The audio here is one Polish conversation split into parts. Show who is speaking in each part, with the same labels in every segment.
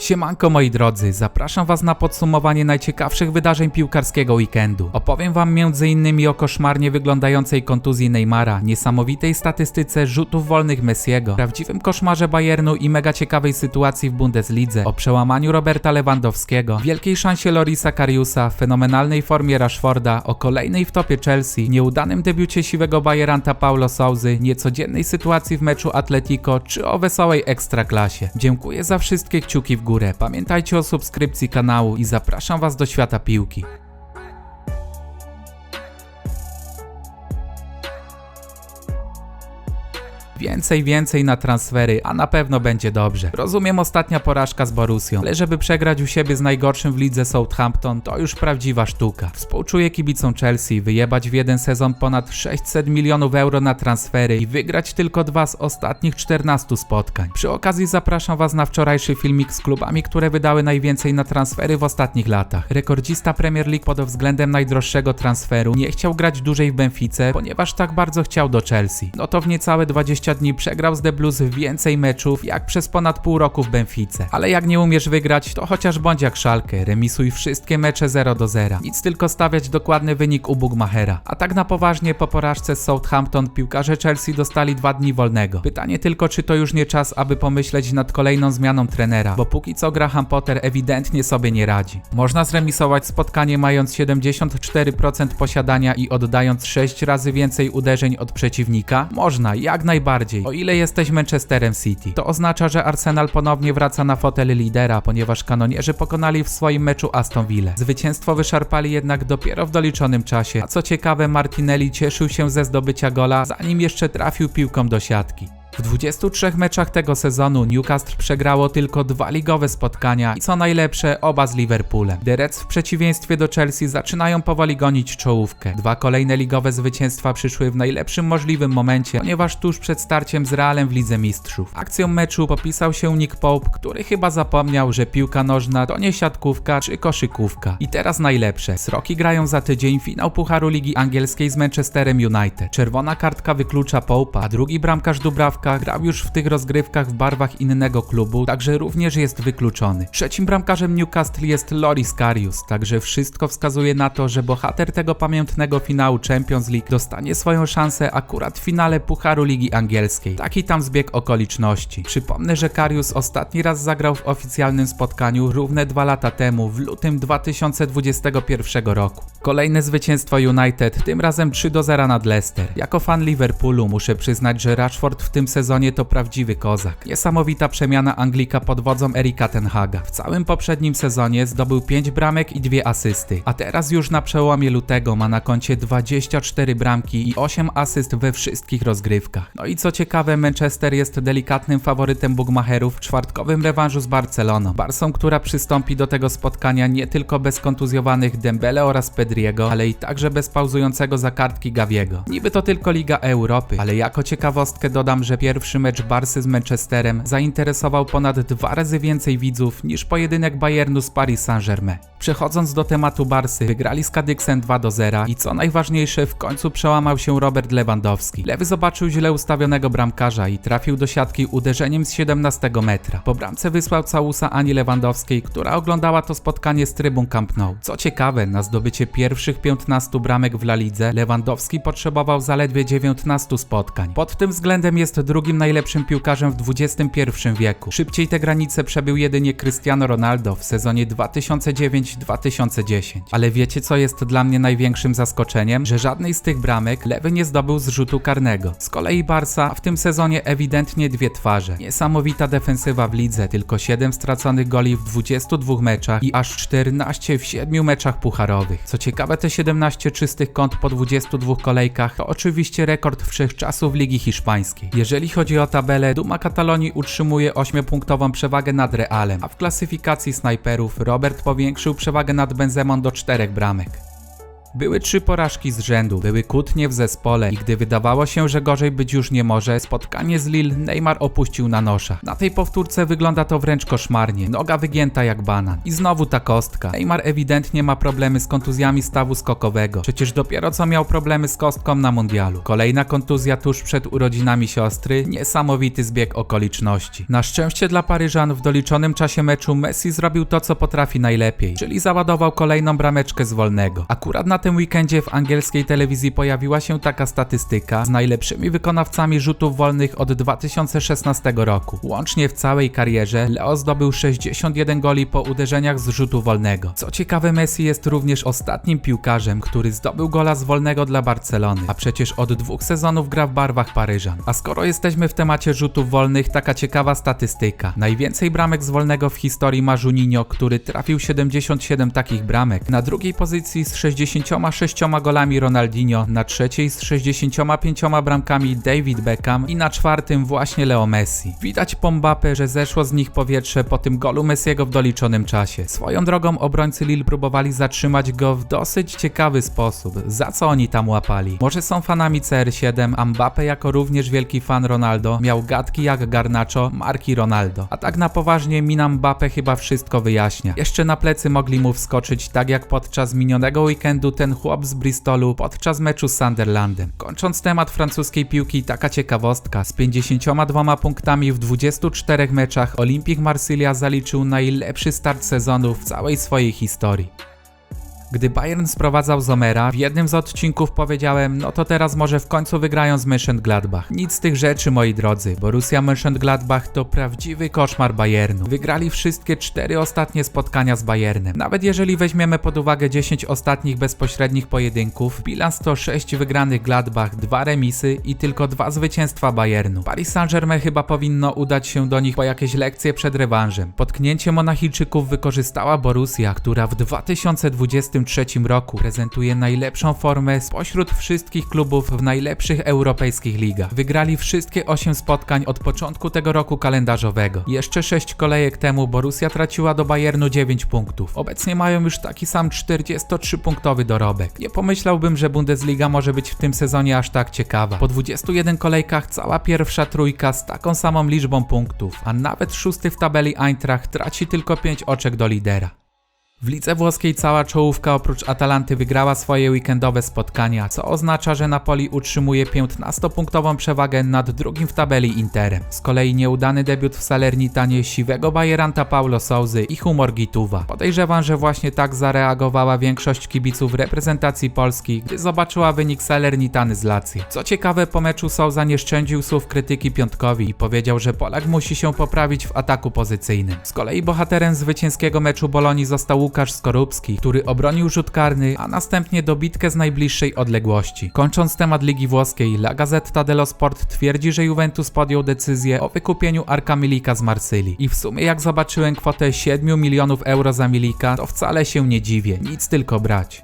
Speaker 1: Siemanko moi drodzy, zapraszam was na podsumowanie najciekawszych wydarzeń piłkarskiego weekendu. Opowiem wam m.in. o koszmarnie wyglądającej kontuzji Neymara, niesamowitej statystyce rzutów wolnych Messiego, prawdziwym koszmarze Bayernu i mega ciekawej sytuacji w Bundeslidze, o przełamaniu Roberta Lewandowskiego, wielkiej szansie Lorisa Kariusa, fenomenalnej formie Rashforda, o kolejnej w topie Chelsea, nieudanym debiucie siwego Bayeranta Paulo Souzy, niecodziennej sytuacji w meczu Atletico czy o wesołej ekstraklasie. Dziękuję za wszystkie kciuki w górę. Pamiętajcie o subskrypcji kanału i zapraszam was do świata piłki. Więcej, więcej na transfery, a na pewno będzie dobrze. Rozumiem ostatnia porażka z Borussią, ale żeby przegrać u siebie z najgorszym w lidze Southampton, to już prawdziwa sztuka. Współczuję kibicom Chelsea wyjebać w jeden sezon ponad 600 milionów euro na transfery i wygrać tylko dwa z ostatnich 14 spotkań. Przy okazji zapraszam was na wczorajszy filmik z klubami, które wydały najwięcej na transfery w ostatnich latach. Rekordzista Premier League pod względem najdroższego transferu nie chciał grać dłużej w Benfice, ponieważ tak bardzo chciał do Chelsea. No to w niecałe 20 dni przegrał z The Blues więcej meczów jak przez ponad pół roku w Benfice. Ale jak nie umiesz wygrać, to chociaż bądź jak szalkę, remisuj wszystkie mecze 0 do 0. Nic tylko stawiać dokładny wynik u Bugmachera. A tak na poważnie po porażce z Southampton piłkarze Chelsea dostali dwa dni wolnego. Pytanie tylko, czy to już nie czas, aby pomyśleć nad kolejną zmianą trenera, bo póki co Graham Potter ewidentnie sobie nie radzi. Można zremisować spotkanie mając 74% posiadania i oddając 6 razy więcej uderzeń od przeciwnika? Można, jak najbardziej. O ile jesteś Manchesterem City. To oznacza, że Arsenal ponownie wraca na fotel lidera, ponieważ kanonierzy pokonali w swoim meczu Aston Villa. Zwycięstwo wyszarpali jednak dopiero w doliczonym czasie, a co ciekawe Martinelli cieszył się ze zdobycia gola, zanim jeszcze trafił piłką do siatki. W 23 meczach tego sezonu Newcastle przegrało tylko dwa ligowe spotkania i co najlepsze oba z Liverpoolem. The Reds w przeciwieństwie do Chelsea zaczynają powoli gonić czołówkę. Dwa kolejne ligowe zwycięstwa przyszły w najlepszym możliwym momencie, ponieważ tuż przed starciem z Realem w Lidze Mistrzów. Akcją meczu popisał się Nick Pope, który chyba zapomniał, że piłka nożna to nie siatkówka czy koszykówka. I teraz najlepsze. Sroki grają za tydzień finał Pucharu Ligi Angielskiej z Manchesterem United. Czerwona kartka wyklucza Pope'a, a drugi bramkarz Dubrawka grał już w tych rozgrywkach w barwach innego klubu, także również jest wykluczony. Trzecim bramkarzem Newcastle jest Loris Karius, także wszystko wskazuje na to, że bohater tego pamiętnego finału Champions League dostanie swoją szansę akurat w finale Pucharu Ligi Angielskiej. Taki tam zbieg okoliczności. Przypomnę, że Karius ostatni raz zagrał w oficjalnym spotkaniu równe dwa lata temu, w lutym 2021 roku. Kolejne zwycięstwo United, tym razem 3 do 0 nad Leicester. Jako fan Liverpoolu muszę przyznać, że Rashford w tym sezonie to prawdziwy kozak. Niesamowita przemiana Anglika pod wodzą Erika Tenhaga. W całym poprzednim sezonie zdobył 5 bramek i 2 asysty, a teraz już na przełomie lutego ma na koncie 24 bramki i 8 asyst we wszystkich rozgrywkach. No i co ciekawe, Manchester jest delikatnym faworytem Bugmacherów w czwartkowym rewanżu z Barceloną. Barsą, która przystąpi do tego spotkania nie tylko bez kontuzjowanych Dembele oraz Pedriego, ale i także bez pauzującego za kartki Gaviego. Niby to tylko Liga Europy, ale jako ciekawostkę dodam, że pierwszy mecz Barsy z Manchesterem zainteresował ponad dwa razy więcej widzów niż pojedynek Bayernu z Paris Saint-Germain. Przechodząc do tematu Barsy, wygrali z Kadyksem 2 do 0 i co najważniejsze, w końcu przełamał się Robert Lewandowski. Lewy zobaczył źle ustawionego bramkarza i trafił do siatki uderzeniem z 17 metra. Po bramce wysłał całusa Ani Lewandowskiej, która oglądała to spotkanie z trybun Camp Nou. Co ciekawe, na zdobycie pierwszych 15 bramek w La Lidze Lewandowski potrzebował zaledwie 19 spotkań. Pod tym względem jest drugim najlepszym piłkarzem w XXI wieku. Szybciej te granice przebył jedynie Cristiano Ronaldo w sezonie 2009-2010. Ale wiecie co jest dla mnie największym zaskoczeniem? Że żadnej z tych bramek lewy nie zdobył z rzutu karnego. Z kolei Barca w tym sezonie ewidentnie dwie twarze. Niesamowita defensywa w lidze, tylko 7 straconych goli w 22 meczach i aż 14 w 7 meczach pucharowych. Co ciekawe, te 17 czystych kąt po 22 kolejkach to oczywiście rekord wszechczasów Ligi Hiszpańskiej. Jeżeli chodzi o tabelę, Duma Katalonii utrzymuje 8-punktową przewagę nad Realem, a w klasyfikacji snajperów Robert powiększył przewagę nad Benzemą do 4 bramek. Były trzy porażki z rzędu, były kłótnie w zespole i gdy wydawało się, że gorzej być już nie może, spotkanie z Lille Neymar opuścił na nosza. Na tej powtórce wygląda to wręcz koszmarnie, noga wygięta jak banan. I znowu ta kostka. Neymar ewidentnie ma problemy z kontuzjami stawu skokowego. Przecież dopiero co miał problemy z kostką na mundialu. Kolejna kontuzja tuż przed urodzinami siostry, niesamowity zbieg okoliczności. Na szczęście dla Paryżan w doliczonym czasie meczu Messi zrobił to, co potrafi najlepiej, czyli załadował kolejną brameczkę z wolnego. Akurat na tym weekendzie w angielskiej telewizji pojawiła się taka statystyka z najlepszymi wykonawcami rzutów wolnych od 2016 roku. Łącznie w całej karierze Leo zdobył 61 goli po uderzeniach z rzutu wolnego. Co ciekawe, Messi jest również ostatnim piłkarzem, który zdobył gola z wolnego dla Barcelony, a przecież od dwóch sezonów gra w barwach Paryżan. A skoro jesteśmy w temacie rzutów wolnych, taka ciekawa statystyka. Najwięcej bramek z wolnego w historii ma Juninho, który trafił 77 takich bramek. Na drugiej pozycji z 66 golami Ronaldinho, na trzeciej z 65 bramkami David Beckham i na czwartym właśnie Leo Messi. Widać po Mbappe, że zeszło z nich powietrze po tym golu Messiego w doliczonym czasie. Swoją drogą obrońcy Lille próbowali zatrzymać go w dosyć ciekawy sposób. Za co oni tam łapali? Może są fanami CR7, a Mbappe jako również wielki fan Ronaldo miał gadki jak Garnacho, marki Ronaldo. A tak na poważnie mina Mbappe chyba wszystko wyjaśnia. Jeszcze na plecy mogli mu wskoczyć tak jak podczas minionego weekendu ten chłop z Bristolu podczas meczu z Sunderlandem. Kończąc temat francuskiej piłki, taka ciekawostka. Z 52 punktami w 24 meczach Olympique Marsylia zaliczył najlepszy start sezonu w całej swojej historii. Gdy Bayern sprowadzał Zomera, w jednym z odcinków powiedziałem, no to teraz może w końcu wygrają z Mönchengladbach. Nic z tych rzeczy, moi drodzy. Borussia Mönchengladbach to prawdziwy koszmar Bayernu. Wygrali wszystkie cztery ostatnie spotkania z Bayernem. Nawet jeżeli weźmiemy pod uwagę 10 ostatnich bezpośrednich pojedynków, bilans to 6 wygranych Gladbach, 2 remisy i tylko dwa zwycięstwa Bayernu. Paris Saint-Germain chyba powinno udać się do nich po jakieś lekcje przed rewanżem. Potknięcie Monachijczyków wykorzystała Borussia, która w 2020 2023 roku prezentuje najlepszą formę spośród wszystkich klubów w najlepszych europejskich ligach. Wygrali wszystkie 8 spotkań od początku tego roku kalendarzowego. Jeszcze 6 kolejek temu Borussia traciła do Bayernu 9 punktów. Obecnie mają już taki sam 43-punktowy dorobek. Nie pomyślałbym, że Bundesliga może być w tym sezonie aż tak ciekawa. Po 21 kolejkach cała pierwsza trójka z taką samą liczbą punktów, a nawet szósty w tabeli Eintracht traci tylko 5 oczek do lidera. W lidze włoskiej cała czołówka oprócz Atalanty wygrała swoje weekendowe spotkania, co oznacza, że Napoli utrzymuje 15-punktową przewagę nad drugim w tabeli Interem. Z kolei nieudany debiut w Salernitanie siwego bajeranta Paulo Souzy i humor Gituwa. Podejrzewam, że właśnie tak zareagowała większość kibiców reprezentacji Polski, gdy zobaczyła wynik Salernitany z Lazio. Co ciekawe, po meczu Souza nie szczędził słów krytyki Piątkowi i powiedział, że Polak musi się poprawić w ataku pozycyjnym. Z kolei bohaterem zwycięskiego meczu Bolonii został Łukasz Skorupski, który obronił rzut karny, a następnie dobitkę z najbliższej odległości. Kończąc temat Ligi Włoskiej, La Gazzetta dello Sport twierdzi, że Juventus podjął decyzję o wykupieniu Arka Milika z Marsylii. I w sumie jak zobaczyłem kwotę 7 milionów euro za Milika, to wcale się nie dziwię, nic tylko brać.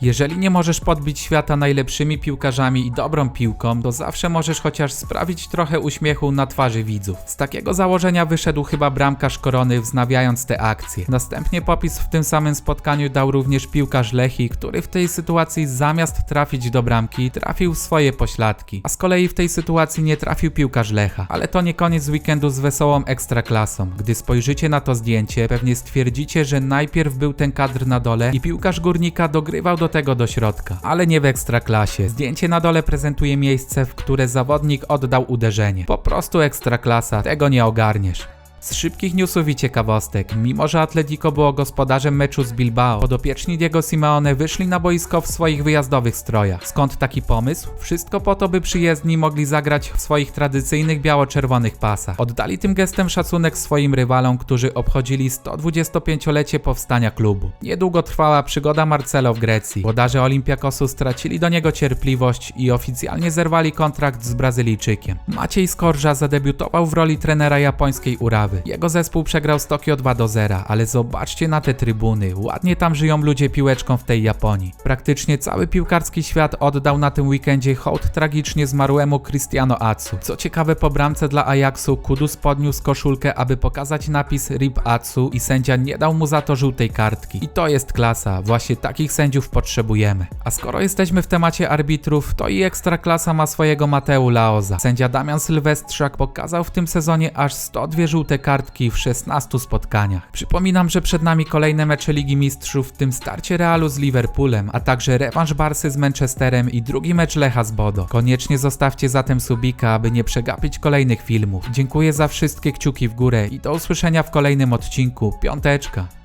Speaker 1: Jeżeli nie możesz podbić świata najlepszymi piłkarzami i dobrą piłką, to zawsze możesz chociaż sprawić trochę uśmiechu na twarzy widzów. Z takiego założenia wyszedł chyba bramkarz Korony wznawiając te akcje. Następnie popis w tym samym spotkaniu dał również piłkarz Lechi, który w tej sytuacji zamiast trafić do bramki, trafił swoje pośladki. A z kolei w tej sytuacji nie trafił piłkarz Lecha. Ale to nie koniec weekendu z wesołą ekstraklasą. Gdy spojrzycie na to zdjęcie, pewnie stwierdzicie, że najpierw był ten kadr na dole i piłkarz Górnika dogrywał do tego do środka, ale nie w ekstraklasie. Zdjęcie na dole prezentuje miejsce, w które zawodnik oddał uderzenie. Po prostu ekstraklasa, tego nie ogarniesz. Z szybkich newsów i ciekawostek, mimo że Atletico było gospodarzem meczu z Bilbao, podopieczni Diego Simeone wyszli na boisko w swoich wyjazdowych strojach. Skąd taki pomysł? Wszystko po to, by przyjezdni mogli zagrać w swoich tradycyjnych biało-czerwonych pasach. Oddali tym gestem szacunek swoim rywalom, którzy obchodzili 125-lecie powstania klubu. Niedługo trwała przygoda Marcelo w Grecji. Włodarze Olympiakosu stracili do niego cierpliwość i oficjalnie zerwali kontrakt z Brazylijczykiem. Maciej Skorża zadebiutował w roli trenera japońskiej Urawy. Jego zespół przegrał z Tokio 2 do 0, ale zobaczcie na te trybuny. Ładnie tam żyją ludzie piłeczką w tej Japonii. Praktycznie cały piłkarski świat oddał na tym weekendzie hołd tragicznie zmarłemu Cristiano Atsu. Co ciekawe, po bramce dla Ajaxu Kudus podniósł koszulkę, aby pokazać napis RIP Atsu i sędzia nie dał mu za to żółtej kartki. I to jest klasa, właśnie takich sędziów potrzebujemy. A skoro jesteśmy w temacie arbitrów, to i Ekstraklasa ma swojego Mateu Laoza. Sędzia Damian Sylwestrzak pokazał w tym sezonie aż 102 żółte kartki w 16 spotkaniach. Przypominam, że przed nami kolejne mecze Ligi Mistrzów, w tym starcie Realu z Liverpoolem, a także rewanż Barsy z Manchesterem i drugi mecz Lecha z Bodo. Koniecznie zostawcie zatem subika, aby nie przegapić kolejnych filmów. Dziękuję za wszystkie kciuki w górę i do usłyszenia w kolejnym odcinku. Piąteczka.